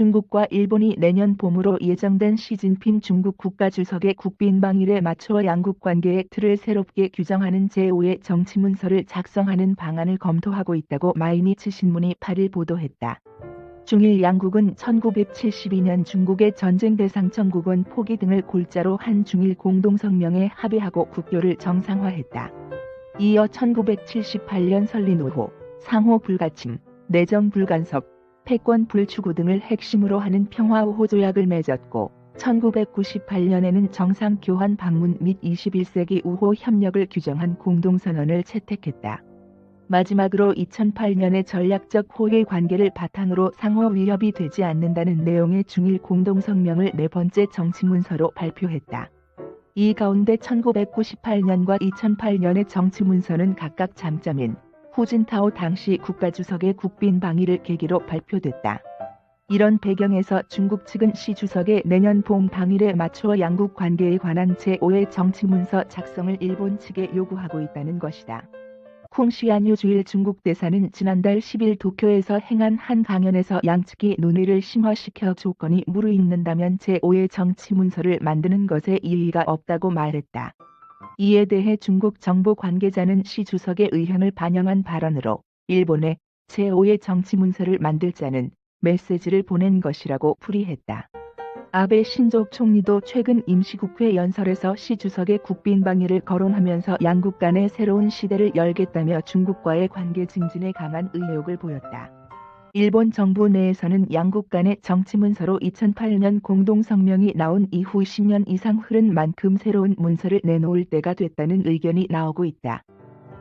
중국과 일본이 내년 봄으로 예정된 시진핑 중국 국가주석의 국빈방일에 맞춰 양국 관계의 틀을 새롭게 규정하는 제5의 정치문서를 작성하는 방안을 검토하고 있다고 마이니츠 신문이 8일 보도했다. 중일 양국은 1972년 중국의 전쟁 대상 청국원 포기 등을 골자로 한 중일 공동성명에 합의하고 국교를 정상화했다. 이어 1978년 설린 우호, 상호 불가침, 내정 불간섭, 패권 불추구 등을 핵심으로 하는 평화우호 조약을 맺었고 1998년에는 정상 교환 방문 및 21세기 우호 협력을 규정한 공동선언을 채택했다. 마지막으로 2008년에 전략적 호의 관계를 바탕으로 상호 위협이 되지 않는다는 내용의 중일 공동성명을 네 번째 정치문서로 발표했다. 이 가운데 1998년과 2008년의 정치문서는 각각 장점인 후진타오 당시 국가주석의 국빈 방위를 계기로 발표됐다. 이런 배경에서 중국 측은 시 주석의 내년 봄 방일에 맞추어 양국 관계에 관한 제5의 정치문서 작성을 일본 측에 요구하고 있다는 것이다. 콩시안유 주일 중국 대사는 지난달 10일 도쿄에서 행한 한 강연에서 양측이 논의를 심화시켜 조건이 무르익는다면 제5의 정치 문서를 만드는 것에 이의가 없다고 말했다. 이에 대해 중국 정부 관계자는 시 주석의 의향을 반영한 발언으로 일본에 제5의 정치 문서를 만들자는 메시지를 보낸 것이라고 풀이했다. 아베 신조 총리도 최근 임시국회 연설에서 시 주석의 국빈 방위를 거론하면서 양국 간의 새로운 시대를 열겠다며 중국과의 관계 증진에 강한 의욕을 보였다. 일본 정부 내에서는 양국 간의 정치 문서로 2008년 공동성명이 나온 이후 10년 이상 흐른 만큼 새로운 문서를 내놓을 때가 됐다는 의견이 나오고 있다.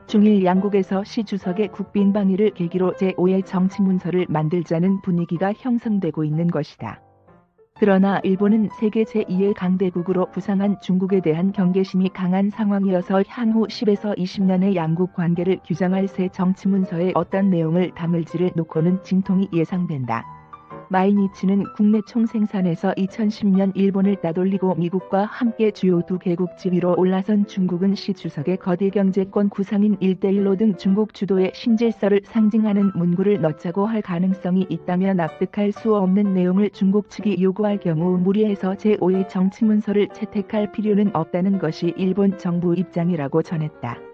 중일 양국에서 시 주석의 국빈 방위를 계기로 제5의 정치 문서를 만들자는 분위기가 형성되고 있는 것이다. 그러나 일본은 세계 제2의 강대국으로 부상한 중국에 대한 경계심이 강한 상황이어서 향후 10에서 20년의 양국 관계를 규정할 새 정치 문서에 어떤 내용을 담을지를 놓고는 진통이 예상된다. 마이니츠는 국내 총 생산에서 2010년 일본을 따돌리고 미국과 함께 주요 두 개국 지위로 올라선 중국은 시 주석의 거대 경제권 구상인 1대1로 등 중국 주도의 신질서를 상징하는 문구를 넣자고 할 가능성이 있다며 납득할 수 없는 내용을 중국 측이 요구할 경우 무리해서 제5의 정치문서를 채택할 필요는 없다는 것이 일본 정부 입장이라고 전했다.